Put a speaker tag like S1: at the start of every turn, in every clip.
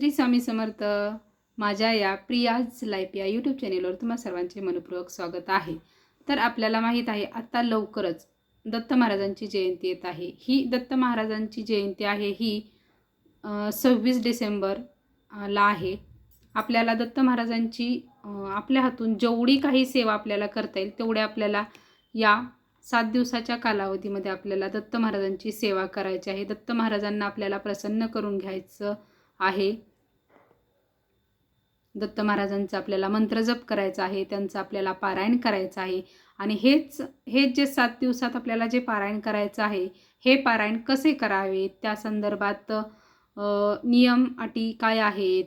S1: श्री स्वामी समर्थ माझ्या या प्रियाज लाईफ या यूट्यूब चॅनेलवर तुम्हा सर्वांचे मनपूर्वक स्वागत आहे. तर आपल्याला माहीत आहे आत्ता लवकरच दत्त महाराजांची जयंती येत आहे. ही दत्त महाराजांची जयंती आहे ही सव्वीस डिसेंबर ला आहे. आपल्याला दत्त महाराजांची आपल्या हातून जेवढी काही सेवा आपल्याला करता येईल तेवढ्या आपल्याला या सात दिवसाच्या कालावधीमध्ये आपल्याला दत्त महाराजांची सेवा करायची आहे. दत्त महाराजांना आपल्याला प्रसन्न करून घ्यायचं आहे. दत्त महाराजांचा आपल्याला मंत्रजप करायचा आहे त्यांचं आपल्याला पारायण करायचं आहे. आणि हेच हेच जे सात दिवसात आपल्याला जे पारायण करायचं आहे हे पारायण कसे करावे? त्या संदर्भात नियम अटी काय आहेत?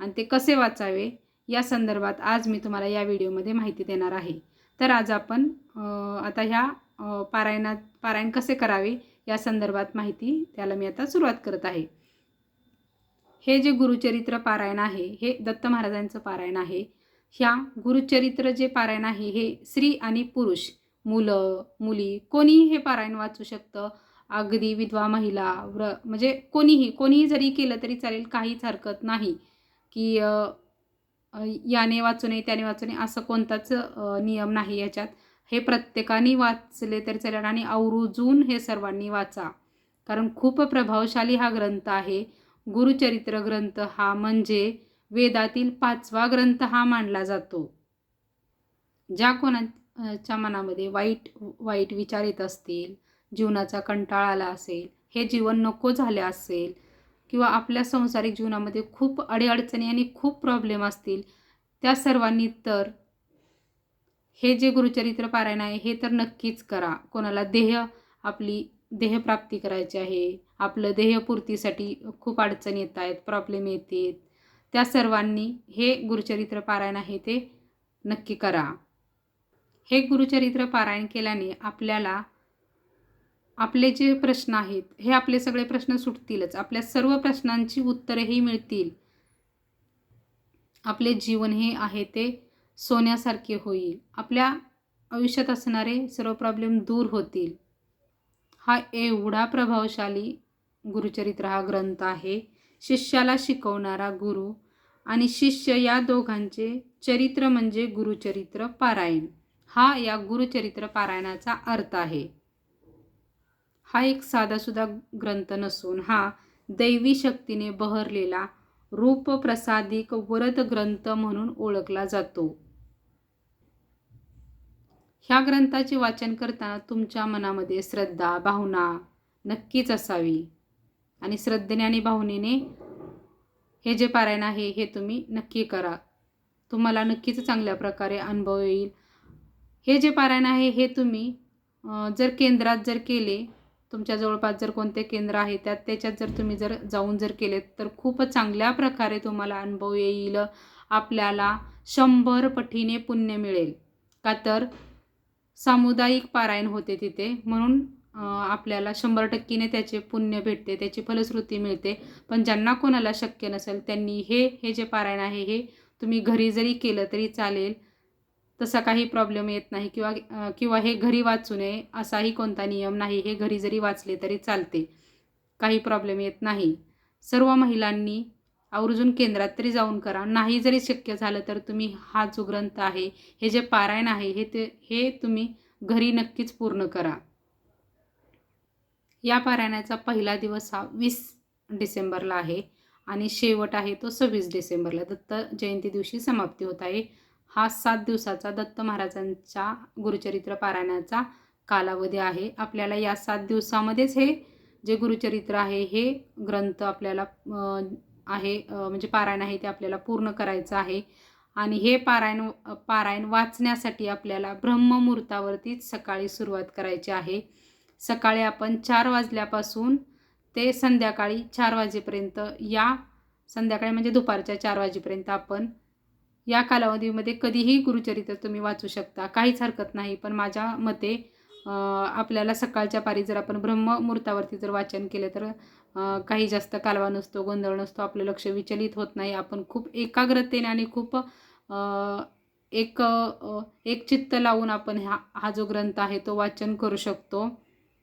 S1: आणि ते कसे वाचावे? या संदर्भात आज मी तुम्हाला या व्हिडिओमध्ये माहिती देणार आहे. तर आज आपण आता ह्या पारायणात पारायण कसे करावे? या संदर्भात माहिती त्याला मी आता सुरुवात करत आहे. हे जे गुरुचरित्र पारायण आहे हे दत्त महाराजांचं पारायण आहे. ह्या गुरुचरित्र जे पारायण आहे हे स्त्री आणि पुरुष मुलं मुली कोणीही हे पारायण वाचू शकतं. अगदी विधवा महिला व्र म्हणजे कोणीही कोणीही जरी केलं तरी चालेल काहीच हरकत नाही. की याने वाचू नये त्याने वाचू नये असं कोणताच नियम नाही याच्यात. हे प्रत्येकाने वाचले तरी चालेल आणि आवर्जून हे सर्वांनी वाचा. कारण खूप प्रभावशाली हा ग्रंथ आहे. गुरुचरित्र ग्रंथ हा म्हणजे वेदातील पाचवा ग्रंथ हा मानला जातो. ज्या कोणाच्या मनामध्ये वाईट वाईट विचार येत असतील जीवनाचा कंटाळा आला असेल हे जीवन नको झाले असेल किंवा आपल्या संसारिक जीवनामध्ये खूप अडीअडचणी आणि खूप प्रॉब्लेम असतील त्या सर्वांनी तर हे जे गुरुचरित्र पारायण आहे हे तर नक्कीच करा. कोणाला देह आपली देहप्राप्ती करायची आहे आपलं ध्येयपूर्तीसाठी खूप अडचणी येत आहेत प्रॉब्लेम येतात. त्या सर्वांनी हे गुरुचरित्र पारायण आहे ते नक्की करा. हे गुरुचरित्र पारायण केल्याने आपल्याला आपले जे प्रश्न आहेत हे आपले सगळे प्रश्न सुटतीलच. आपल्या सर्व प्रश्नांची उत्तरेही मिळतील. आपले जीवन हे आहे ते सोन्यासारखे होईल. आपल्या आयुष्यात असणारे सर्व प्रॉब्लेम दूर होतील. हा एवढा प्रभावशाली गुरुचरित्र हा ग्रंथ आहे. शिष्याला शिकवणारा गुरु आणि शिष्य या दोघांचे चरित्र म्हणजे गुरुचरित्र पारायण. हा या गुरुचरित्र पारायणाचा अर्थ आहे. हा एक साधासुद्धा ग्रंथ नसून हा दैवी शक्तीने बहरलेला रूपप्रसादिक वरद ग्रंथ म्हणून ओळखला जातो. ह्या ग्रंथाचे वाचन करताना तुमच्या मनामध्ये श्रद्धा भावना नक्कीच असावी. आणि श्रद्धेने आणि भावनेने हे जे पारायण आहे हे तुम्ही नक्की करा. तुम्हाला नक्कीच चांगल्या प्रकारे अनुभव येईल. हे जे पारायण आहे हे तुम्ही जर केंद्रात जर केले तुमच्या जवळपास जर कोणते केंद्र आहे त्यात त्याच्यात जर तुम्ही जर जाऊन जर केले तर खूप चांगल्या प्रकारे तुम्हाला अनुभव येईल. आपल्याला शंभर पटीने पुण्य मिळेल. का तर सामुदायिक पारायण होते तिथे म्हणून आपल्याला शंभर टक्केने त्याचे पुण्य भेटते त्याची फलश्रुती मिळते. पण ज्यांना कोणाला शक्य नसेल त्यांनी हे हे जे पारायण आहे हे तुम्ही घरी जरी केलं तरी चालेल. तसा काही प्रॉब्लेम येत नाही किंवा किंवा हे घरी वाचू नये असाही कोणता नियम नाही हे घरी जरी वाचले तरी चालते. काही प्रॉब्लेम येत नाही. सर्व महिलांनी आवर्जून केंद्रात तरी जाऊन करा. नाही जरी शक्य झालं तर तुम्ही हा जो ग्रंथ आहे हे जे पारायण आहे हे ते हे तुम्ही घरी नक्कीच पूर्ण करा. या पारायणाचा पहिला दिवस हा वीस डिसेंबरला आहे आणि शेवट आहे तो सव्वीस डिसेंबरला. दत्त जयंती दिवशी समाप्ती होत आहे. हा सात दिवसाचा दत्त महाराजांच्या गुरुचरित्र पारायणाचा कालावधी आहे. आपल्याला या सात दिवसामध्येच हे जे गुरुचरित्र आहे हे ग्रंथ आपल्याला आहे म्हणजे पारायण आहे ते आपल्याला पूर्ण करायचं आहे. आणि हे पारायण पारायण वाचण्यासाठी आपल्याला ब्रह्ममुहूर्तावरतीच सकाळी सुरुवात करायची आहे. सकाळी आपण चार वाजल्यापासून ते संध्याकाळी चार वाजेपर्यंत या संध्याकाळी म्हणजे दुपारच्या चार वाजेपर्यंत आपण या कालावधीमध्ये कधीही गुरुचरित्र तुम्ही वाचू शकता. काहीच हरकत नाही. पण माझ्या मते आपल्याला सकाळच्या पारी जर आपण ब्रह्ममुहूर्तावरती जर वाचन केलं तर काही जास्त कालवा नसतो गोंधळ नसतो आपलं लक्ष विचलित होत नाही. आपण खूप एकाग्रतेने आणि खूप एक एक चित्त लावून आपण हा हा जो ग्रंथ आहे तो वाचन करू शकतो.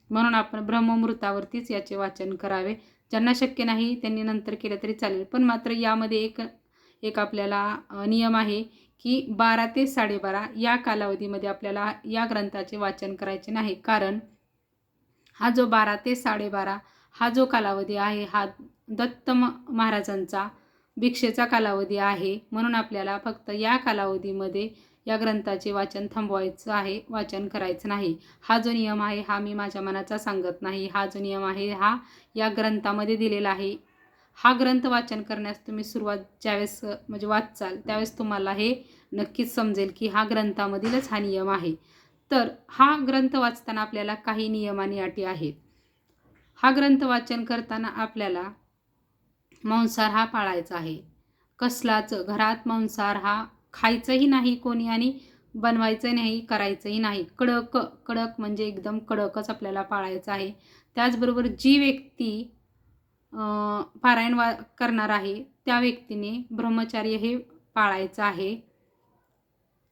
S1: म्हणून आपण ब्रह्ममृतावरतीच याचे वाचन करावे. ज्यांना शक्य नाही त्यांनी नंतर केलं तरी चालेल. पण मात्र यामध्ये एक एक आपल्याला नियम आहे की बारा ते साडेबारा या कालावधीमध्ये आपल्याला या ग्रंथाचे वाचन करायचे नाही. कारण हा जो बारा ते साडेबारा हा जो कालावधी आहे हा दत्त महाराजांचा भिक्षेचा कालावधी आहे. म्हणून आपल्याला फक्त या कालावधीमध्ये या ग्रंथाचे वाचन थांबवायचं आहे वाचन करायचं नाही. हा जो नियम आहे हा मी माझ्या मनाचा सांगत नाही. हा जो नियम आहे हा या ग्रंथामध्ये दिलेला आहे. हा ग्रंथ वाचन करण्यास तुम्ही सुरुवात ज्यावेळेस म्हणजे वाचाल त्यावेळेस तुम्हाला हे नक्कीच समजेल की हा ग्रंथामधीलच हा नियम आहे. तर हा ग्रंथ वाचताना आपल्याला काही नियम आणि अटी आहेत. हा ग्रंथ वाचन करताना आपल्याला मांसाहार हा पाळायचा आहे. कसलाच घरात मांसाहार हा खायचंही नाही कोणी आणि बनवायचं नाही करायचंही नाही. कडक कडक म्हणजे एकदम कडकच आपल्याला पाळायचं आहे. त्याचबरोबर जी व्यक्ती पारायण वा करणार आहे त्या व्यक्तीने ब्रह्मचार्य हे पाळायचं आहे.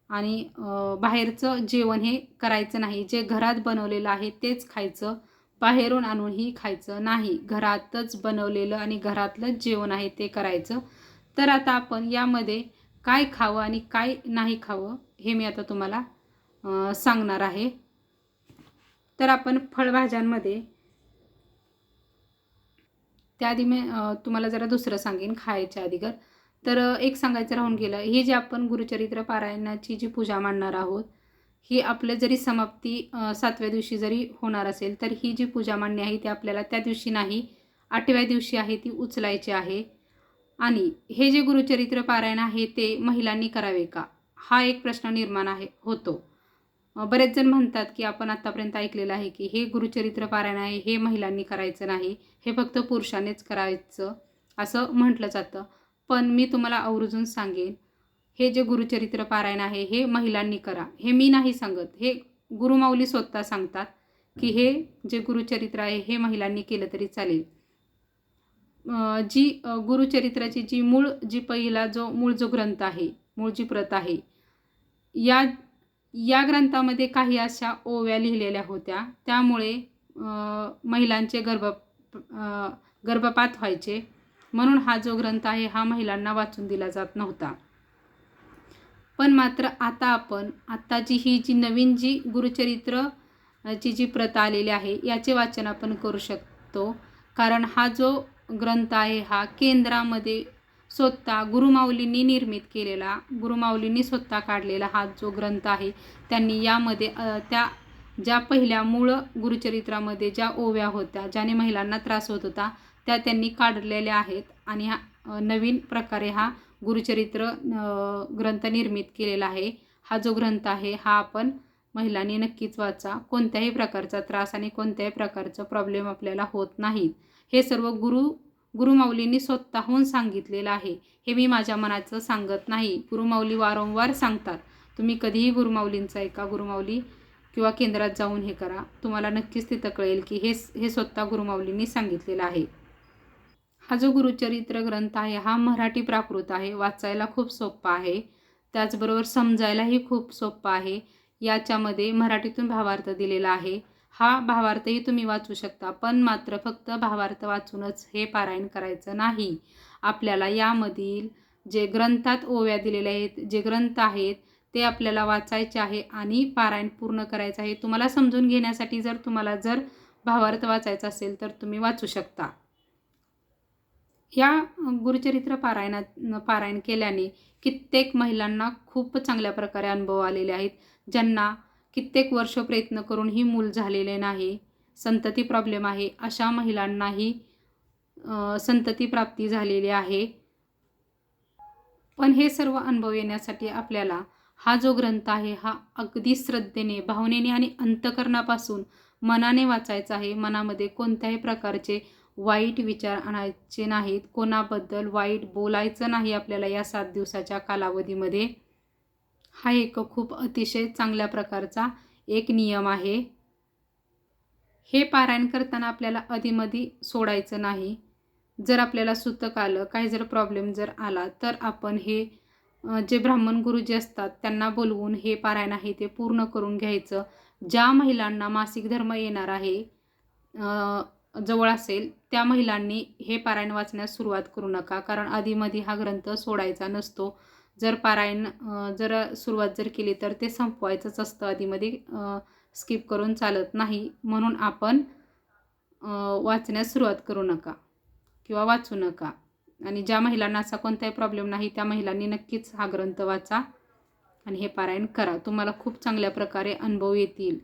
S1: आणि बाहेरचं जेवण हे करायचं नाही. जे घरात बनवलेलं आहे तेच खायचं. बाहेरून आणूनही खायचं नाही. घरातच बनवलेलं आणि घरातलंच जेवण आहे ते करायचं. तर आता आपण यामध्ये काय खावं आणि काय नाही खावं हे मी आता तुम्हाला सांगणार आहे. तर आपण फळभाज्यांमध्ये त्याआधी मी तुम्हाला जरा दुसरं सांगेन खायच्या अगोदर तर एक सांगायचं राहून गेलं हे जे आपण गुरुचरित्र पारायणाची जी पूजा मांडणार आहोत ही आपलं जरी समाप्ती सातव्या दिवशी जरी होणार असेल तर ही जी पूजा मांडणी आहे ती आपल्याला त्या दिवशी नाही आठव्या दिवशी आहे ती उचलायची आहे. आणि हे जे गुरुचरित्र पारायण आहे ते महिलांनी करावे का? हा एक प्रश्न निर्माण आहे होतो. बरेच जण म्हणतात की आपण आत्तापर्यंत ऐकलेलं आहे की हे गुरुचरित्र पारायण आहे हे महिलांनी करायचं नाही हे फक्त पुरुषांनीच करायचं असं म्हटलं जातं. पण मी तुम्हाला आवर्जून सांगेन हे जे गुरुचरित्र पारायण आहे हे महिलांनी करा. हे मी नाही सांगत हे गुरुमाऊली स्वतः सांगतात की हे जे गुरुचरित्र आहे हे महिलांनी केलं तरी चालेल. जी गुरुचरित्राची जी मूळ जी पहिला जो मूळ जो ग्रंथ आहे मूळ जी प्रत आहे या या ग्रंथामध्ये काही अशा ओव्या लिहिलेल्या होत्या. त्यामुळे महिलांचे गर्भ गर्भपात व्हायचे. म्हणून हा जो ग्रंथ आहे हा महिलांना वाचून दिला जात नव्हता. पण मात्र आता आपण आत्ताची ही जी नवीन जी गुरुचरित्र ची जी प्रथा आलेली आहे याचे वाचन आपण करू शकतो. कारण हा जो ग्रंथ आहे हा केंद्रामध्ये स्वतः गुरुमाऊलींनी निर्मित केलेला गुरुमाऊलींनी स्वतः काढलेला हा जो ग्रंथ आहे त्यांनी यामध्ये त्या ज्या पहिल्या मूळ गुरुचरित्रामध्ये ज्या ओव्या होत्या ज्याने महिलांना त्रास होत होता त्या त्यांनी काढलेल्या आहेत आणि हा नवीन प्रकारे हा गुरुचरित्र ग्रंथ निर्मित केलेला आहे. हा जो ग्रंथ आहे हा आपण महिलांनी नक्कीच वाचा. कोणत्याही प्रकारचा त्रास आणि कोणत्याही प्रकारचं प्रॉब्लेम आपल्याला होत नाहीत हे सर्व गुरु गुरुमाऊलींनी स्वतःहून सांगितलेलं आहे. हे मी माझ्या मनाचं सांगत नाही. गुरुमाऊली वारंवार सांगतात. तुम्ही कधीही गुरुमाऊलींचं ऐका. गुरुमाऊली किंवा केंद्रात जाऊन हे करा. तुम्हाला नक्कीच तिथं कळेल की हे हे स्वतः गुरुमाऊलींनी सांगितलेलं आहे. हा जो गुरुचरित्र ग्रंथ आहे हा मराठी प्राकृत आहे. वाचायला खूप सोपा आहे. त्याचबरोबर समजायलाही खूप सोपा आहे. याच्यामध्ये मराठीतून भावार्थ दिलेला आहे. हा भावार्थही तुम्ही वाचू शकता पण मात्र फक्त भावार्थ वाचूनच हे पारायण करायचं नाही. आपल्याला यामधील जे ग्रंथात ओव्या दिलेल्या आहेत जे ग्रंथ आहेत ते आपल्याला वाचायचे आहे आणि पारायण पूर्ण करायचं आहे. तुम्हाला समजून घेण्यासाठी जर तुम्हाला जर भावार्थ वाचायचा असेल तर तुम्ही वाचू शकता. या गुरुचरित्र पारायणात पारायण केल्याने कित्येक महिलांना खूप चांगल्या प्रकारे अनुभव आलेले आहेत. ज्यांना कित्येक वर्ष प्रयत्न करूनही मूल झालेले नाही संतती प्रॉब्लेम आहे अशा महिलांनाही संतती प्राप्ती झालेली आहे. पण हे सर्व अनुभव येण्यासाठी आपल्याला हा जो ग्रंथ आहे हा अगदी श्रद्धेने भावनेने आणि अंतकरणापासून मनाने वाचायचा आहे. मनामध्ये कोणत्याही प्रकारचे वाईट विचार आणायचे नाहीत. कोणाबद्दल वाईट बोलायचं नाही आपल्याला या सात दिवसाच्या कालावधीमध्ये. हा एक खूप अतिशय चांगल्या प्रकारचा एक नियम आहे. हे पारायण करताना आपल्याला अधीमधी सोडायचं नाही. जर आपल्याला सुतक आलं काही जर प्रॉब्लेम जर आला तर आपण हे जे ब्राह्मण गुरुजी असतात त्यांना बोलवून हे पारायण आहे ते पूर्ण करून घ्यायचं. ज्या महिलांना मासिक धर्म येणार आहे जवळ असेल त्या महिलांनी हे पारायण वाचण्यास सुरुवात करू नका. कारण आधीमधी हा ग्रंथ सोडायचा नसतो. जर पारायण जर सुरुवात जर केली तर ते संपवायचंच असतं. आधीमध्ये स्किप करून चालत नाही. म्हणून आपण वाचण्यास सुरुवात करू नका किंवा वाचू नका. आणि ज्या महिलांना असा कोणताही प्रॉब्लेम नाही त्या महिलांनी नक्कीच हा ग्रंथ वाचा आणि हे पारायण करा. तुम्हाला खूप चांगल्या प्रकारे अनुभव येतील.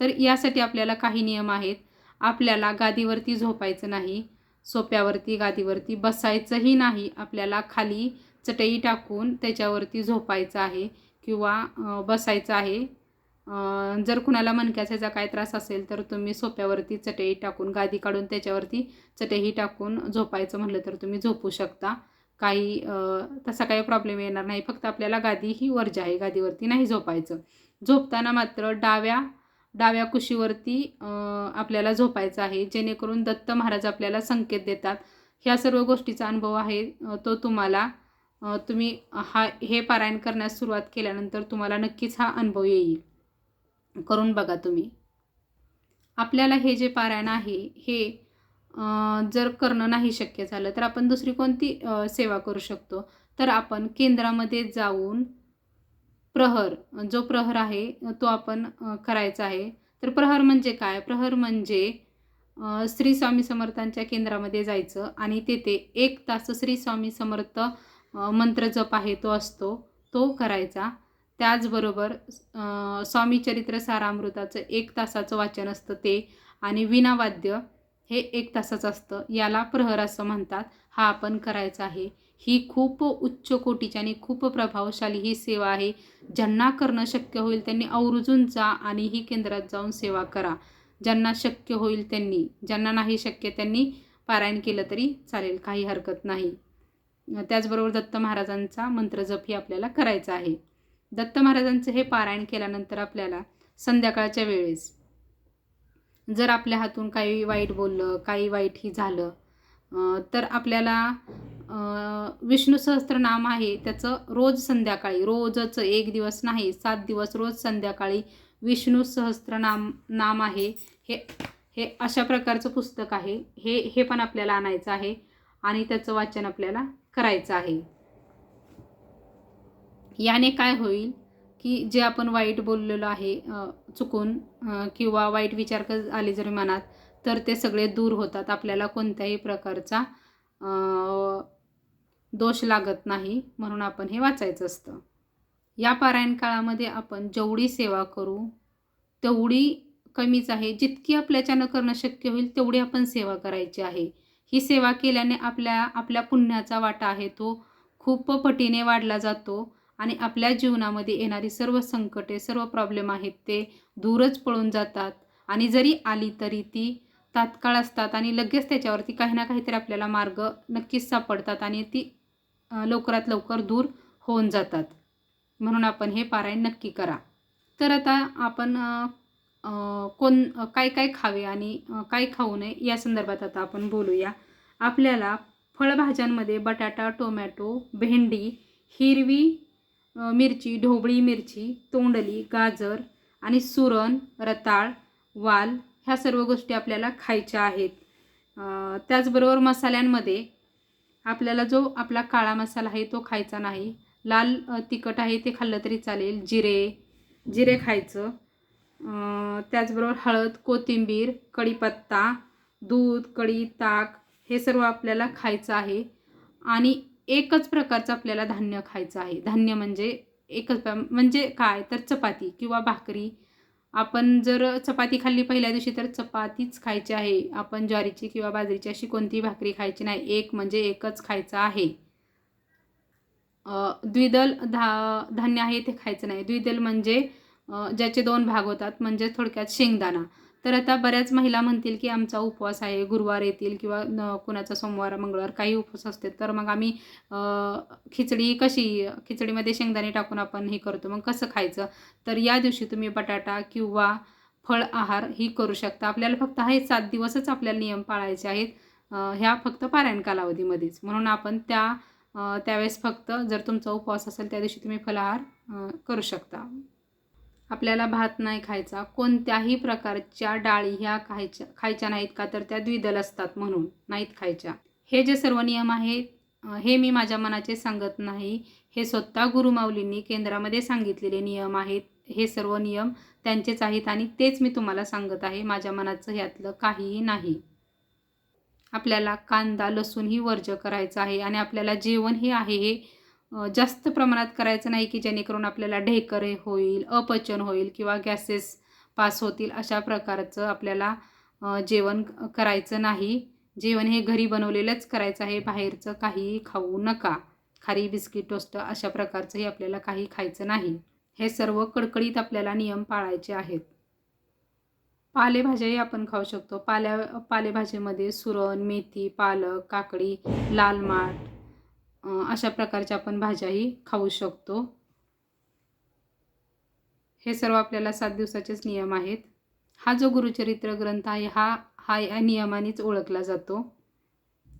S1: तर यासाठी आपल्याला काही नियम आहेत. आपल्याला गादीवरती झोपायचं नाही सोप्यावरती गादीवरती बसायचंही नाही आपल्याला खाली चटई टाकून त्याच्यावरती झोपायचं आहे किंवा बसायचं आहे. जर कुणाला मणक्याचा काय त्रास असेल तर तुम्ही सोप्यावरती चटई टाकून गादी काढून त्याच्यावरती चटई टाकून झोपायचं म्हटलं तर तुम्ही झोपू शकता. काही तसा काही प्रॉब्लेम येणार नाही. फक्त आपल्याला गादी ही वर्ज आहे गादीवरती नाही झोपायचं. झोपताना मात्र डाव्या डाव्या कुशीवरती आपल्याला झोपायचं आहे. जेणेकरून दत्त महाराज आपल्याला संकेत देतात. ह्या सर्व गोष्टीचा अनुभव आहे तो तुम्हाला तुम्ही हा हे पारायण करण्यास सुरुवात केल्यानंतर तुम्हाला नक्कीच हा अनुभव येईल. करून बघा तुम्ही. आपल्याला हे जे पारायण आहे हे जर करणं नाही शक्य झालं तर आपण दुसरी कोणती सेवा करू शकतो? तर आपण केंद्रामध्ये जाऊन प्रहर जो प्रहर आहे तो आपण करायचा आहे. तर प्रहर म्हणजे काय? प्रहर म्हणजे अ, श्री स्वामी समर्थांच्या केंद्रामध्ये जायचं आणि तेथे एक तास श्री स्वामी समर्थ मंत्र जप आहे तो असतो तो करायचा. त्याचबरोबर स्वामी चरित्र सारामृताचं एक तासाचं वाचन असतं ते आणि विनावाद्य हे एक तासाचं असतं. याला प्रहर असं म्हणतात. हा आपण करायचा आहे. ही खूप उच्च कोटीची आणि खूप प्रभावशाली ही सेवा आहे. ज्यांना करणं शक्य होईल त्यांनी आवर्जून जा आणि ही केंद्रात जाऊन सेवा करा. ज्यांना शक्य होईल त्यांनी ज्यांना नाही शक्य त्यांनी पारायण केलं तरी चालेल काही हरकत नाही. त्याचबरोबर दत्त महाराजांचा मंत्रजप ही आपल्याला करायचा आहे. दत्त महाराजांचं हे पारायण केल्यानंतर आपल्याला संध्याकाळच्या वेळेस जर आपल्या हातून काही वाईट बोललं काही वाईट ही झालं तर आपल्याला विष्णू विष्णू सहस्त्रनाम आहे त्याचं रोज संध्याकाळी रोजच एक दिवस नाही सात दिवस रोज संध्याकाळी विष्णू सहस्त्रनाम नाम आहे. हे हे अशा प्रकारचं पुस्तक आहे. हे हे पण आपल्याला आणायचं आहे आणि त्याचं वाचन आपल्याला करायचं आहे. याने काय होईल की जे आपण वाईट बोललेलो आहे चुकून किंवा वाईट विचार क आले जरी मनात तर ते सगळे दूर होतात. आपल्याला कोणत्याही प्रकारचा दोष लागत नाही म्हणून आपण हे वाचायचं असतं. या पारायण काळामध्ये आपण जेवढी सेवा करू तेवढी कमीच आहे. जितकी आपल्याच्यानं करणं शक्य होईल तेवढी आपण सेवा करायची आहे. ही सेवा केल्याने आपल्या आपल्या पुण्याचा वाटा आहे तो खूप पटीने वाढला जातो आणि आपल्या जीवनामध्ये येणारी सर्व संकटे सर्व प्रॉब्लेम आहेत ते दूरच पळून जातात. आणि जरी आली तरी ती तात्काळ असतात आणि लगेच त्याच्यावरती काही ना काहीतरी आपल्याला मार्ग नक्कीच सापडतात आणि ती लवकरात लवकर दूर होऊन जातात. म्हणून आपण हे पारायण नक्की करा. तर आता आपण कोण काय काय खावे आणि काय खाऊ नये या संदर्भात आता आपण बोलूया. आपल्याला फळभाज्यांमध्ये बटाटा टोमॅटो भेंडी हिरवी मिरची ढोबळी मिरची तोंडली गाजर आणि सुरण रताळ वाल ह्या सर्व गोष्टी आपल्याला खायच्या आहेत. त्याचबरोबर मसाल्यांमध्ये आपल्याला जो आपला काळा मसाला आहे तो खायचा नाही. लाल तिखट आहे ते खाल्लं तरी चालेल. जिरे जिरे खायचं. त्याचबरोबर हळद कोथिंबीर कढीपत्ता दूध कढी ताक हे सर्व आपल्याला खायचं आहे. आणि एकच प्रकारचं आपल्याला धान्य खायचं आहे. धान्य म्हणजे एकच म्हणजे काय? तर चपाती किंवा भाकरी. आपण जर चपाती खाल्ली पहिल्या दिवशी तर चपातीच खायची आहे. आपण ज्वारीची किंवा बाजरीची अशी कोणतीही भाकरी खायची नाही. एक म्हणजे एकच खायचं आहे. द्विदल धा धान्य आहे ते खायचं नाही. द्विदल म्हणजे ज्याचे दोन भाग होतात म्हणजे थोडक्यात शेंगदाणा. तर आता बऱ्याच महिला म्हणतील की आमचा उपवास आहे गुरुवार येतील किंवा न कुणाचा सोमवार मंगळवार काही उपवास असते तर मग आम्ही खिचडी कशी खिचडीमध्ये शेंगदाणे टाकून आपण हे करतो. मग कसं खायचं? तर या दिवशी तुम्ही बटाटा किंवा फळ आहार ही करू शकता. आपल्याला फक्त हे सात दिवसच आपल्याला नियम पाळायचे आहेत. ह्या फक्त पारायण कालावधीमध्येच. म्हणून आपण त्या त्यावेळेस फक्त जर तुमचा उपवास असेल त्या दिवशी तुम्ही फलाहार करू शकता. आपल्याला भात नाही खायचा कोणत्याही प्रकारच्या डाळी ह्या खायच्या खायच्या नाहीत का तर त्या द्विदल असतात म्हणून नाहीत खायच्या. हे जे सर्व नियम आहेत हे मी माझ्या मनाचे सांगत नाही. हे स्वतः गुरुमाऊलींनी केंद्रामध्ये सांगितलेले नियम आहेत. हे सर्व नियम त्यांचेच आहेत आणि तेच मी तुम्हाला सांगत आहे. माझ्या मनाचं ह्यातलं काहीही नाही. आपल्याला कांदा लसूणही वर्ज करायचं आहे आणि आपल्याला जेवण हे आहे हे जास्त प्रमाणात करायचं नाही की जेणेकरून आपल्याला ढेकरे होईल अपचन होईल किंवा गॅसेस पास होतील अशा प्रकारचं आपल्याला जेवण करायचं नाही. जेवण हे घरी बनवलेलंच करायचं आहे बाहेरचं काहीही खाऊ नका. खारी बिस्किट टोस्ट अशा प्रकारचंही आपल्याला काही खायचं नाही. हे सर्व कडकडीत आपल्याला नियम पाळायचे आहेत. पालेभाज्याही आपण खाऊ शकतो. पाल्या पालेभाजीमध्ये सुरण मेथी पालक काकडी लाल माठ अशा प्रकारच्या आपण भाज्याही खाऊ शकतो. हे सर्व आपल्याला सात दिवसाचेच नियम आहेत. हा जो गुरुचरित्र ग्रंथ आहे हा हा या नियमानेच ओळखला जातो.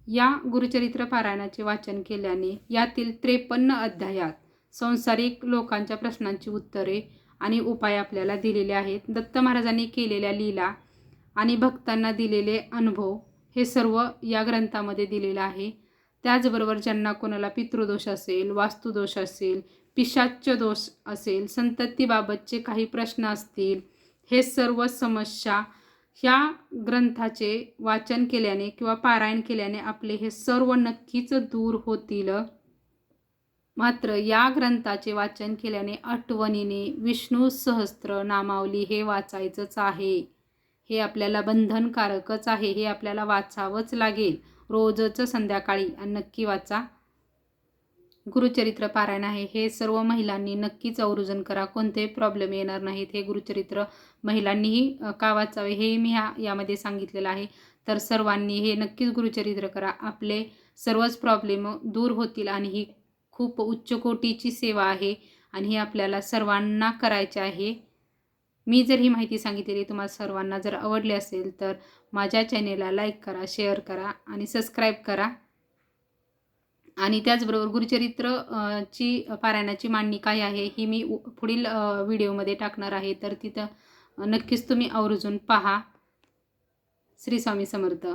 S1: या गुरुचरित्र पारायणाचे वाचन केल्याने यातील त्रेपन्न अध्यायात संसारिक लोकांच्या प्रश्नांची उत्तरे आणि उपाय आपल्याला दिलेले आहेत. दत्त महाराजांनी केलेल्या लीला आणि भक्तांना दिलेले अनुभव हे सर्व या ग्रंथामध्ये दिलेलं आहे. त्याचबरोबर ज्यांना कोणाला पितृदोष असेल वास्तुदोष असेल पिशाच्य दोष असेल संततीबाबतचे काही प्रश्न असतील हे सर्व समस्या ह्या ग्रंथाचे वाचन केल्याने किंवा पारायण केल्याने आपले हे सर्व नक्कीच दूर होतील. मात्र या ग्रंथाचे वाचन केल्याने आठवणीने विष्णू सहस्त्र नामावली हे वाचायचंच आहे. हे आपल्याला बंधनकारकच आहे हे आपल्याला वाचावंच लागेल. रोजच संध्याकाळी आणि नक्की वाचा. गुरुचरित्र पारायण आहे. हे सर्व महिलांनी नक्कीच आवर्जन करा. कोणतेही प्रॉब्लेम येणार नाहीत हे गुरुचरित्र महिलांनीही का वाचावे हे मी ह्या यामध्ये सांगितलेलं आहे. तर सर्वांनी हे नक्कीच गुरुचरित्र करा. आपले सर्वच प्रॉब्लेम दूर होतील आणि ही खूप उच्च कोटीची सेवा आहे आणि हे आपल्याला सर्वांना करायचे आहे. मी जर ही माहिती सांगितलेली तुम्हाला सर्वांना जर आवडली असेल तर माझ्या चॅनेलला लाईक करा शेअर करा आणि सबस्क्राईब करा. आणि त्याचबरोबर गुरुचरित्र ची पारायणाची मांडणी काय आहे ही मी उ- पुढील व्हिडिओमध्ये टाकणार आहे. तर तिथं नक्कीच तुम्ही आवर्जून पहा. श्री स्वामी समर्थ.